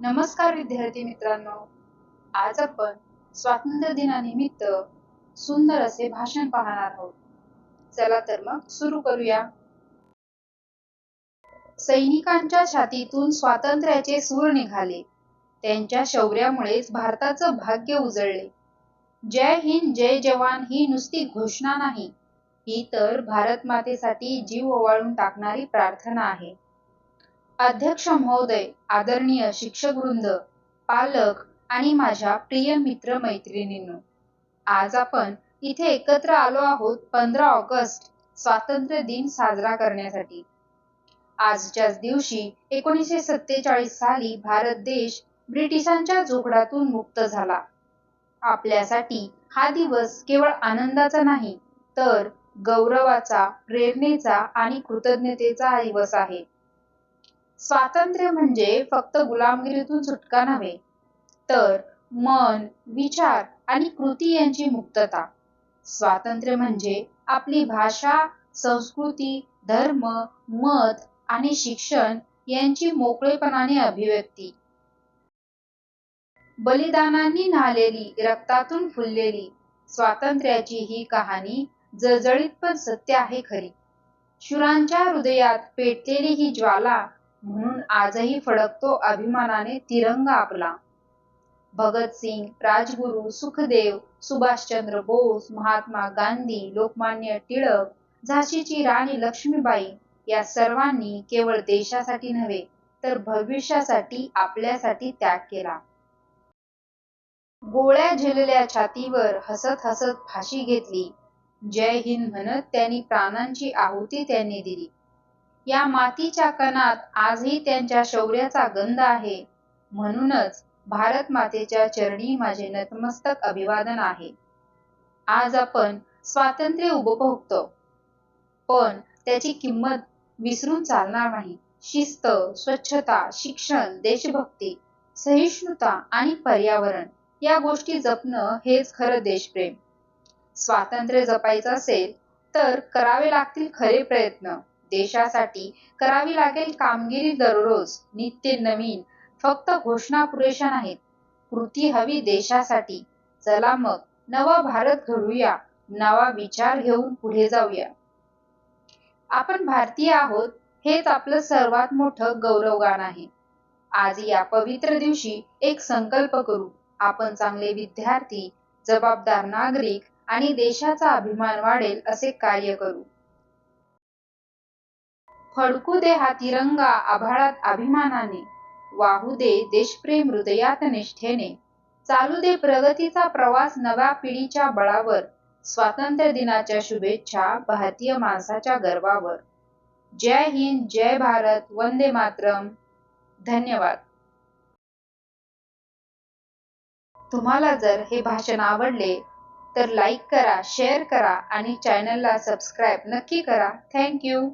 नमस्कार विद्यार्थी मित्रांनो. आज आपण स्वातंत्र्य दिनानिमित्त सुंदर असे भाषण पाहणार आहोत. चला तर मग सुरू करूया. सैनिकांच्या छातीतून स्वातंत्र्याचे सूर निघाले. त्यांच्या शौर्यामुळेच भारताचं भाग्य उजळले. जय हिंद जय जवान ही नुसती घोषणा नाही. ही तर भारत मातेसाठी जीव ओवाळून टाकणारी प्रार्थना आहे. अध्यक्ष महोदय आदरणीय शिक्षक वृंद पालक आणि माझ्या प्रिय मित्र मैत्रिणींनो आज आपण इथे एकत्र आलो आहोत पंधरा ऑगस्ट स्वातंत्र्य दिन साजरा करण्यासाठी. आजच्याच दिवशी एकोणीसशे सत्तेचाळीस साली भारत देश ब्रिटिशांच्या जोखडातून मुक्त झाला. आपल्यासाठी हा दिवस केवळ आनंदाचा नाही तर गौरवाचा प्रेरणेचा आणि कृतज्ञतेचा दिवस आहे. स्वातंत्र्य म्हणजे फक्त गुलामगिरीतून सुटका नव्हे तर मन विचार आणि कृती यांची मुक्तता. स्वातंत्र्य म्हणजे आपली भाषा संस्कृती धर्म मत आणि शिक्षण यांची मोकळेपणाने अभिव्यक्ती. बलिदानांनी न्हालेली रक्तातून फुललेली स्वातंत्र्याची ही कहाणी जळजळीत पण सत्य आहे खरी. शुरांच्या हृदयात पेटलेली ही ज्वाला म्हणून आजही फडकतो अभिमानाने तिरंगा आपला. भगतसिंग राजगुरू सुखदेव सुभाषचंद्र बोस महात्मा गांधी लोकमान्य टिळक झाशीची राणी लक्ष्मीबाई या सर्वांनी केवळ देशासाठी नव्हे तर भविष्यासाठी आपल्यासाठी त्याग केला. गोळ्या झेलल्या छातीवर हसत हसत फाशी घेतली. जय हिंद म्हणत त्यांनी प्राणांची आहुती त्यांनी दिली. या मातीच्या कणात आजही त्यांच्या शौर्याचा गंध आहे. म्हणूनच भारत मातेच्या चरणी माझे नतमस्तक अभिवादन आहे. आज आपण स्वातंत्र्य उपभोगतो. पण त्याची किंमत विसरून चालणार नाही. शिस्त स्वच्छता शिक्षण देशभक्ती सहिष्णुता आणि पर्यावरण या गोष्टी जपणं हेच खरं देशप्रेम. स्वातंत्र्य जपायचं असेल तर करावे लागतील खरे प्रयत्न. देशासाठी करावी लागेल कामगिरी दररोज नित्य नवीन फक्त घोषणा पुरेशा नाहीत. कृती हवी देशासाठी. चला मग नवा भारत घडूया नवा विचार घेऊन पुढे जाऊया. आपण भारतीय आहोत हेच आपलं सर्वात मोठं गौरवगान आहे. आज या पवित्र दिवशी एक संकल्प करू. आपण चांगले विद्यार्थी जबाबदार नागरिक आणि देशाचा अभिमान वाढेल असे कार्य करू. फडकू दे हा तिरंगा आभाळात अभिमानाने. वाहू दे देशप्रेम हृदयात निष्ठेने. चालू दे प्रगतीचा प्रवास नव्या पिढीच्या बळावर. स्वातंत्र्य दिनाच्या शुभेच्छा भारतीय माणसाच्या गर्वावर. जय हिंद जय भारत वंदे मातरम. धन्यवाद. तुम्हाला जर हे भाषण आवडले तर लाईक करा शेअर करा आणि चॅनलला सबस्क्राईब नक्की करा. थँक्यू